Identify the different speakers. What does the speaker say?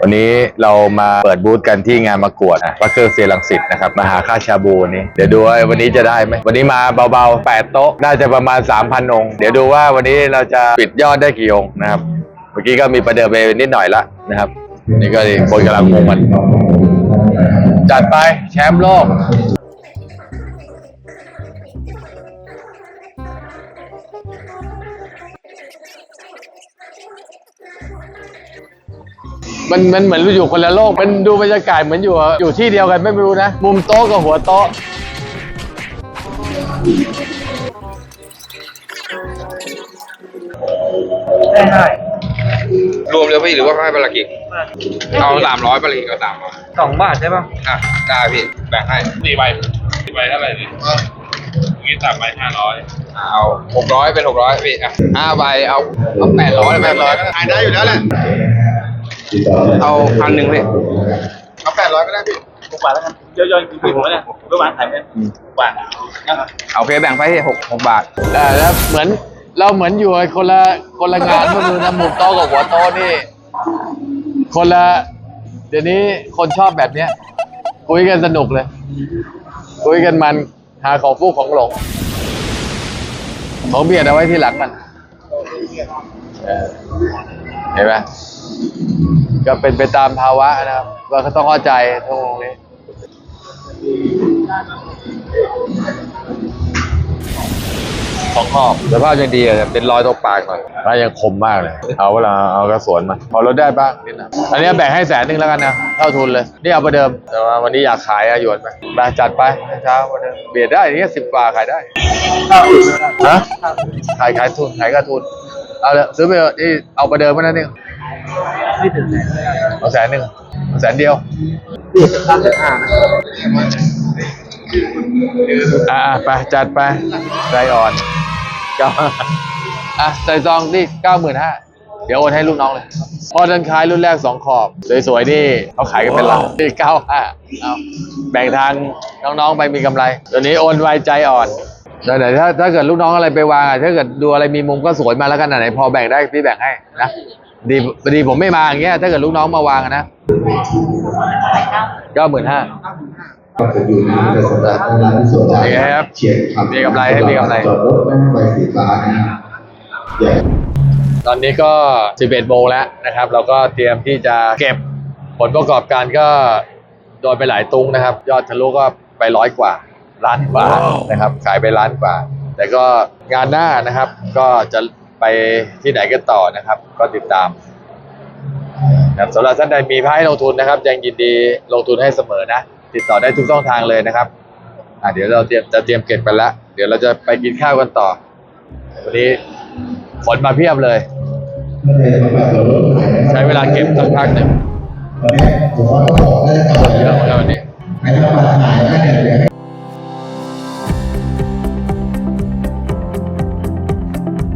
Speaker 1: วันนี้เรามาเปิดบูธกันที่งานประกวดนะวัดเครื่องเซียรังสิตนะครับมาหาค่าชาบูนนี้ เดี๋ยวดูว่าวันนี้จะได้ไหมวันนี้มาเบาๆ 8 โต๊ะ น่าจะประมาณ 3,000 องค์ เดี๋ยวดูว่าวันนี้เราจะปิดยอดได้กี่องค์นะครับ เมื่อกี้ก็มีประเดิมไปนิดหน่อยละนะครับ นี่ก็คนกำลังงงกัน จัดไปแชมป์โลก มันมันเหมือนอยู่คนละโลก มันดูบรรยากาศเหมือนอยู่อยู่ที่เดียวกันไม่รู้นะ มุมโต๊ะกับหัวโต๊ะ
Speaker 2: ได้ได้
Speaker 3: รวมเลยพี่หรือว่าให้ปลากิกเอาสามร้อยปลากิกเอาสามร้อย
Speaker 2: สองบาทใช่ป่ะ
Speaker 3: อะได้พี่แบ่งให้
Speaker 4: สี่ใบสี่ใบเท่าไหร่ดินี่สามใบห้าร้อย
Speaker 3: เอาหกร้อยเป็นหกร้อยพี่อะห้าใบเอาเอาแปดร้อยแปดร้อยขายได้อยู่แล้วแหละ เอาพันหนึ่งพี่เอาแปดร้อยก็ได้พี่
Speaker 2: หกบาทแล้วกันเยอะๆจริงๆผมเนี่ยเมื่อวานขายเป็นหกบาทนะ
Speaker 3: เอาเพแบ่งไปที่หกหกบาท
Speaker 1: แต่แล้วเหมือนเราเหมือนอยู่คนละคนละงานก็คือนะมุมโต๊ะกับหัวโต๊ะนี่ คนละ เดี๋ยวนี้คนชอบแบบเนี้ยคุยกันสนุกเลย คุยกันมันหาของฟูกของหลงของเบียดเอาไว้ที่หลังมัน เออเห็นไหมก็เป็นไปตามภาวะนะครับว่าเขาต้องเข้าใจตรงนี้สองขอบสภาพยังดีอะแต่เป็นรอยตกปากหน่อยแล้วยังคมมากเลย เอาเวลาเอากระสวนมาพอลดได้บ้างนิดหน่อยอันนี้แบ่งให้แสนหนึ่งแล้วกันนะเท่าทุนเลย นี่เอาไปเดิม แต่ว่าวันนี้อยากขายอะหยวนไปมาจัดไปเช้าวันนึงเบียดได้นี่สิบกว่าขายได้ฮะขายขายทุนขายกระทุน เอาเลยซื้อไปเถอะนี่เอาไปเดิมมานั่นเอง
Speaker 2: นี่ถึงแสนเลย
Speaker 1: เอาแสนหนึ่งเอาแสนเดียว
Speaker 2: พี่จะตั้งแต่ห้านะ
Speaker 1: อ่าไปจัดไปใจอ่อนก็อะใส่ซองที่เก้าหมื่นห้าเดี๋ยวโอนให้ลูกน้องเลย พอเดินขายรุ่นแรกสองขอบ สวยๆนี่เขาขายกันเป็นล้านที่เก้าห้าเอาแบ่งทางน้องๆไปมีกำไรเดี๋ยวนี้โอนไวใจอ่อน เดี๋ยวถ้าถ้าเกิดลูกน้องอะไรไปวางอะถ้าเกิดดูอะไรมีมุมก็สวยมาแล้วกันอันไหนพอแบ่งได้พี่แบ่งให้นะดีดีผมไม่มาอย่างเงี้ยถ้าเกิดลูกน้องมาวางอะนะก้าหมื่นห้า
Speaker 5: ก็จะอยู่ในกระทรวงสาธารณสุข
Speaker 1: มีไงครับ
Speaker 5: เฉียดครับ
Speaker 1: มีกำไรให้มีกำไร
Speaker 5: จอดรถนะไฟสีฟ้านะครับ
Speaker 1: ตอนนี้ก็ 11โมงแล้วนะครับ เราก็เตรียมที่จะเก็บผลประกอบการก็โดนไปหลายตุ้งนะครับ ยอดทะลุก็ไปร้อยกว่า ล้านกว่านะครับ ขายไปล้านกว่า แต่ก็งานหน้านะครับ ก็จะไปที่ไหนกันต่อนะครับ ก็ติดตามนะครับสำหรับท่านใดมีพระให้ลงทุนนะครับ ยังยินดีลงทุนให้เสมอนะ ติดต่อได้ทุกช่องทางเลยนะครับอะเดี๋ยวเราเตรียมจะเตรียมเก็บกันละเดี๋ยวเราจะไปกินข้าวกันต่อ วันนี้ขนมาเพียบเลย ใช้เวลาเก็บสักพักหนึ่ง
Speaker 5: ผมว่าต้องบอกได้นะครับ
Speaker 1: เยอะมากวันนี้